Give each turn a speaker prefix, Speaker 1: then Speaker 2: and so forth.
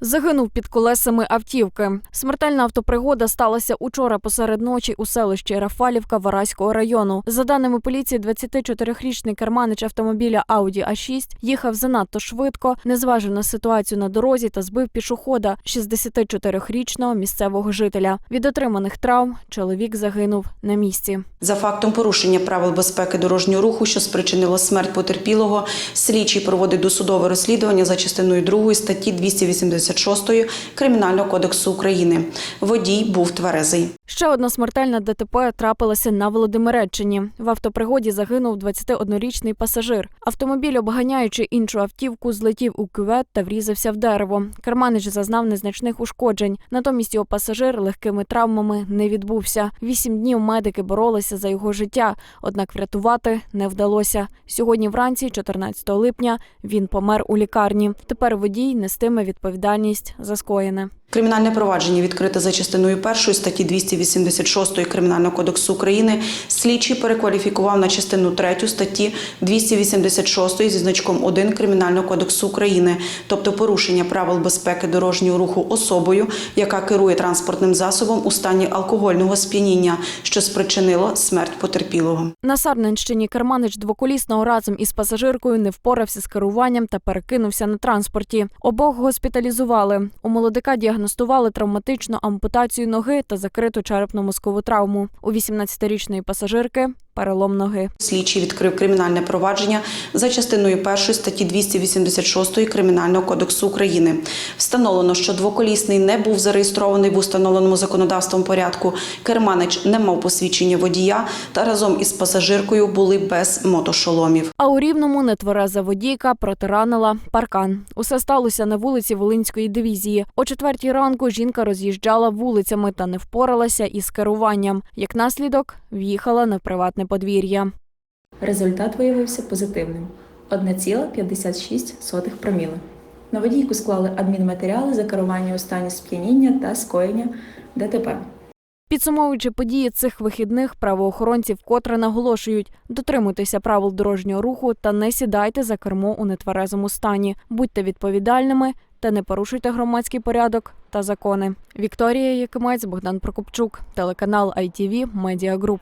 Speaker 1: Загинув під колесами автівки. Смертельна автопригода сталася учора посеред ночі у селищі Рафалівка Вараського району. За даними поліції, 24-річний керманич автомобіля Audi A6 їхав занадто швидко, не зважив на ситуацію на дорозі та збив пішохода 64-річного місцевого жителя. Від отриманих травм чоловік загинув на місці.
Speaker 2: За фактом порушення правил безпеки дорожнього руху, що спричинило смерть потерпілого, слідчий проводить досудове розслідування за частиною 2 статті 286 Кримінального кодексу України. Водій був тверезий.
Speaker 1: Ще одна смертельна ДТП трапилася на Володимиреччині. В автопригоді загинув 21-річний пасажир. Автомобіль, обганяючи іншу автівку, злетів у кювет та врізався в дерево. Керманич зазнав незначних ушкоджень. Натомість його пасажир легкими травмами не відбувся. Вісім днів медики боролися за його життя, однак врятувати не вдалося. Сьогодні вранці, 14 липня, він помер у лікарні. Тепер водій нестиме відповідальність за скоєне.
Speaker 2: Кримінальне провадження відкрите за частиною 1 статті 286 Кримінального кодексу України. Слідчий перекваліфікував на частину 3 статті 286 зі значком 1 Кримінального кодексу України, тобто порушення правил безпеки дорожнього руху особою, яка керує транспортним засобом у стані алкогольного сп'яніння, що спричинило смерть потерпілого.
Speaker 1: На Сарненщині керманич двоколісного разом із пасажиркою не впорався з керуванням та перекинувся на транспорті. Обох госпіталізували. У молодика діагностували травматичну ампутацію ноги та закриту черепно-мозкову травму. У 18-річної пасажирки перелом ноги.
Speaker 2: Слідчий відкрив кримінальне провадження за частиною 1 статті 286 Кримінального кодексу України. Встановлено, що двоколісний не був зареєстрований в установленому законодавством порядку. Керманич не мав посвідчення водія та разом із пасажиркою були без мотошоломів.
Speaker 1: А у рівному нетвереза водійка протиранила паркан. Усе сталося на вулиці Волинської дивізії. О четвертій ранку жінка роз'їжджала вулицями та не впоралася із керуванням. Як наслідок, в'їхала на приватне подвір'я.
Speaker 3: Результат виявився позитивним 1,56 проміли. На водійку склали адмінматеріали за керування у стані сп'яніння та скоєння ДТП.
Speaker 1: Підсумовуючи події цих вихідних, правоохоронці вкотре наголошують: дотримуйтеся правил дорожнього руху та не сідайте за кермо у нетверезому стані. Будьте відповідальними та не порушуйте громадський порядок та закони. Вікторія Якимець, Богдан Прокопчук, телеканал ITV Media Group.